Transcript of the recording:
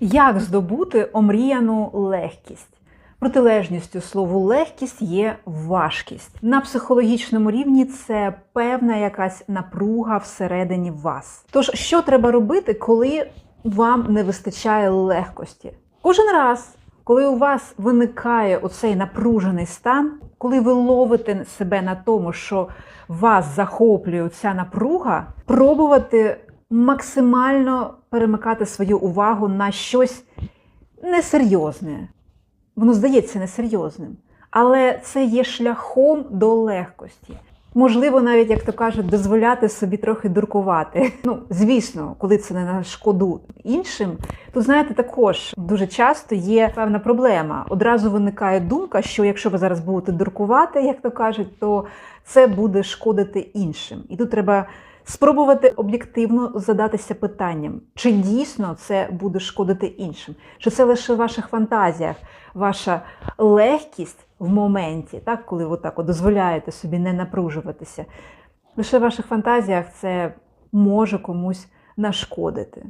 Як здобути омріяну легкість? Протилежністю слову легкість є важкість. На психологічному рівні це певна якась напруга всередині вас. Тож, що треба робити, коли вам не вистачає легкості? Кожен раз, коли у вас виникає оцей напружений стан, коли ви ловите себе на тому, що вас захоплює ця напруга, пробувати максимально перемикати свою увагу на щось несерйозне. Воно здається несерйозним, але це є шляхом до легкості. Можливо, навіть, як то кажуть, дозволяти собі трохи дуркувати. Ну, звісно, коли це не на шкоду іншим, то знаєте, також дуже часто є певна проблема. Одразу виникає думка, що якщо ви зараз будете дуркувати, як то кажуть, то це буде шкодити іншим. І тут треба спробувати об'єктивно задатися питанням, чи дійсно це буде шкодити іншим, чи це лише в ваших фантазіях, ваша легкість в моменті, так, коли ви так дозволяєте собі не напружуватися. Лише в ваших фантазіях це може комусь нашкодити.